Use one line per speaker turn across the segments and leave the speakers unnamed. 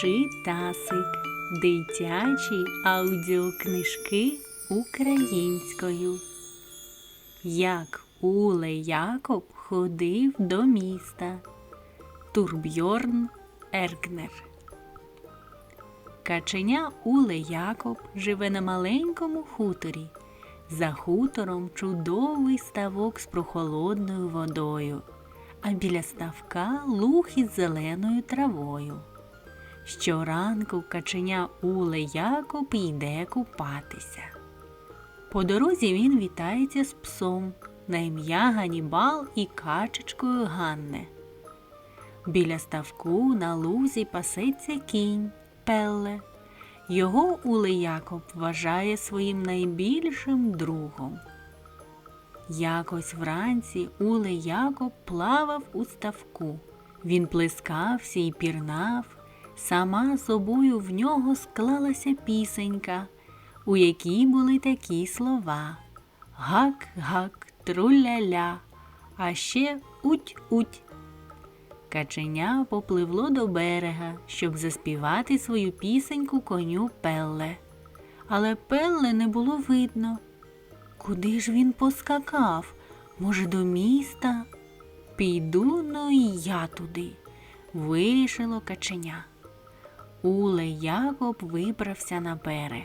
Читасик. Дитячі аудіокнижки українською. Як Уле Якоб ходив до міста. Турбьорн Еркнер. Каченя Уле Якоб живе на маленькому хуторі. За хутором чудовий ставок з прохолодною водою, а біля ставка луг із зеленою травою. Щоранку каченя Уле Якоб йде купатися. По дорозі він вітається з псом на ім'я Ганібал і качечкою Ганне. Біля ставку на лузі пасеться кінь Пелле. Його Уле Якоб вважає своїм найбільшим другом. Якось вранці Уле Якоб плавав у ставку. Він плескався і пірнав. Сама собою в нього склалася пісенька, у якій були такі слова Гак-гак, труля-ля, а ще уть-уть. Каченя попливло до берега, щоб заспівати свою пісеньку коню Пелле. Але Пелле не було видно. Куди ж він поскакав? Може, до міста? Піду ну і я туди. Вирішило каченя. Уле Якоб вибрався на берег.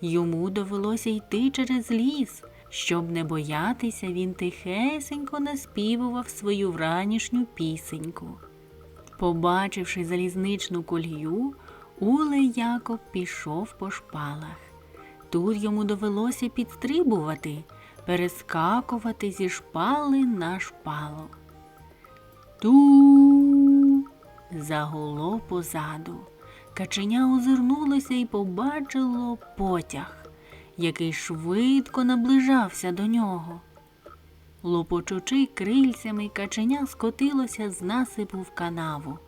Йому довелося йти через ліс. Щоб не боятися, він тихесенько наспівував свою вранішню пісеньку. Побачивши залізничну колію, Уле Якоб пішов по шпалах. Тут йому довелося підстрибувати, перескакувати зі шпали на шпалу. Ту загуло позаду. Каченя озирнулося і побачило потяг, який швидко наближався до нього. Лопочучи крильцями, каченя скотилося з насипу в канаву.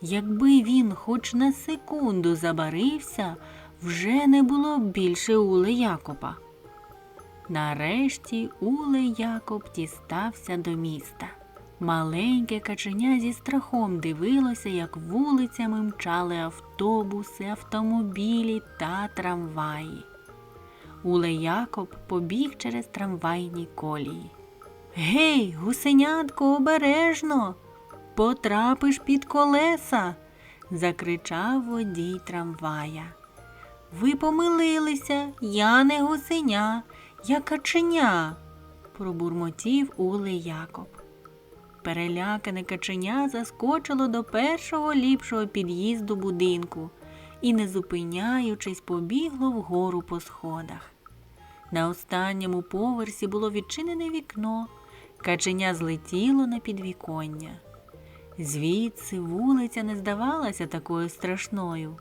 Якби він хоч на секунду забарився, вже не було б більше Уле Якоба. Нарешті Уле Якоб дістався до міста. Маленьке каченя зі страхом дивилося, як вулицями мчали автобуси, автомобілі та трамваї. Уле Якоб побіг через трамвайні колії. Гей, гусенятко, обережно! Потрапиш під колеса. закричав водій трамвая. Ви помилилися, я не гусеня, я каченя, пробурмотів Уле Якоб. Перелякане каченя заскочило до першого ліпшого під'їзду будинку і, не зупиняючись, побігло вгору по сходах. На останньому поверсі було відчинене вікно, каченя злетіло на підвіконня. Звідси вулиця не здавалася такою страшною.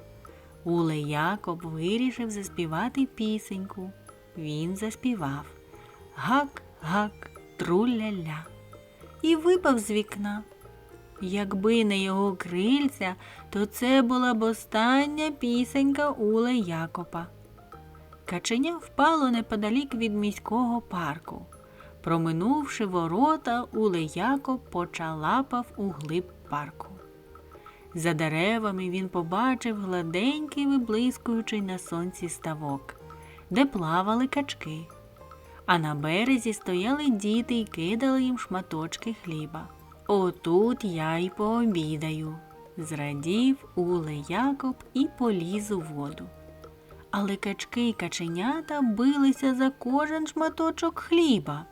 Уле Якоб вирішив заспівати пісеньку. Він заспівав Гак-гак, труля-ля і випав з вікна. Якби не його крильця, то це була б остання пісенька Уле Якопа. Каченя впало неподалік від міського парку. Проминувши ворота, Уле Якоб почалапав у глиб парку. За деревами він побачив гладенький виблискуючий на сонці ставок, де плавали качки а на березі стояли діти і кидали їм шматочки хліба. Отут я й пообідаю, зрадів Уле Якоб і поліз у воду. Але качки й каченята билися за кожен шматочок хліба.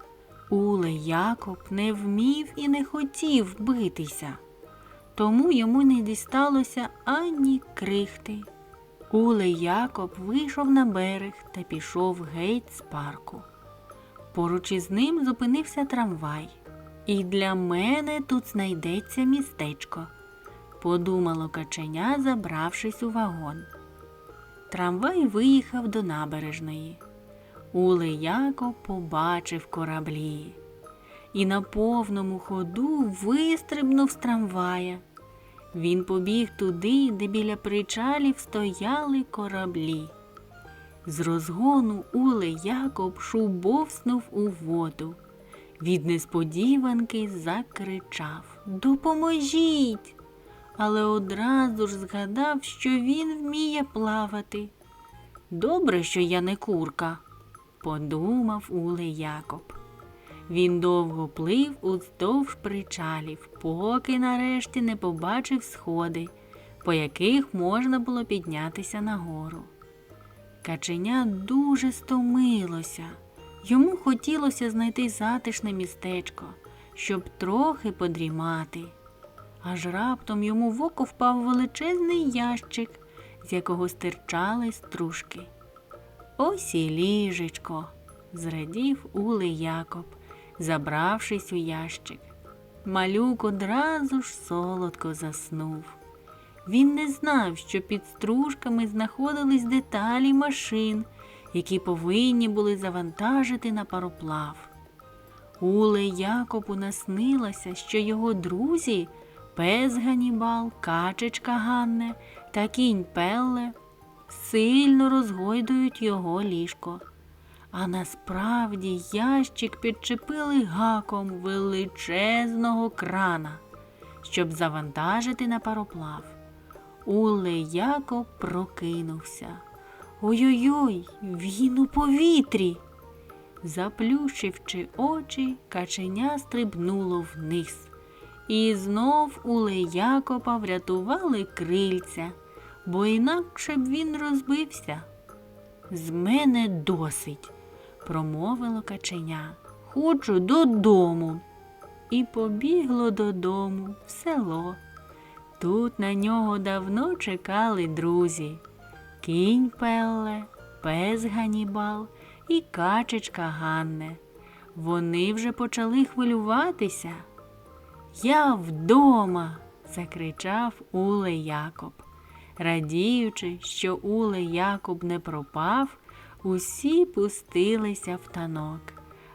Уле Якоб не вмів і не хотів битися, тому йому не дісталося ані крихти. Уле Якоб вийшов на берег та пішов геть з парку. Поруч із ним зупинився трамвай. І для мене тут знайдеться містечко, подумало каченя, забравшись у вагон. Трамвай виїхав до набережної. Уле Яков побачив кораблі і на повному ходу вистрибнув з трамвая. Він побіг туди, де біля причалів стояли кораблі. З розгону Уле Якоб шубовснув у воду. Від несподіванки закричав Допоможіть. але одразу ж згадав, що він вміє плавати. Добре, що я не курка, подумав Улей Якоб. Він довго плив уздовж причалів, поки нарешті не побачив сходи, по яких можна було піднятися нагору. Каченя дуже стомилося. Йому хотілося знайти затишне містечко, щоб трохи подрімати. Аж раптом йому в око впав величезний ящик, з якого стирчали стружки. Ось і ліжечко, зрадів Улей Якоб, забравшись у ящик. Малюк одразу ж солодко заснув. Він не знав, що під стружками знаходились деталі машин, які повинні були завантажити на пароплав. Уле Якобу наснилося, що його друзі пес Ганібал, качечка Ганне та кінь Пелле сильно розгойдують його ліжко. А насправді ящик підчепили гаком величезного крана, щоб завантажити на пароплав. Уле Якоб прокинувся. Ой-ой-ой, він у повітрі. Заплющивши очі, каченя стрибнуло вниз. І знов Уле Якоба врятували крильця, бо інакше б він розбився. З мене досить, промовило каченя. Хочу додому. І побігло додому в село. Тут на нього давно чекали друзі кінь Пелле, пес Ганібал і качечка Ганне. Вони вже почали хвилюватися. Я вдома. закричав Уле Якоб. Радіючи, що Уле Якоб не пропав, усі пустилися в танок,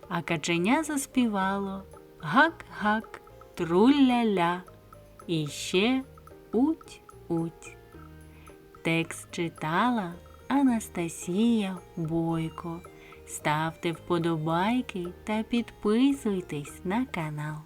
а каченя заспівало гак-гак, трулля-ля. І ще уть-уть. Текст читала Анастасія Бойко. Ставте вподобайки та підписуйтесь на канал.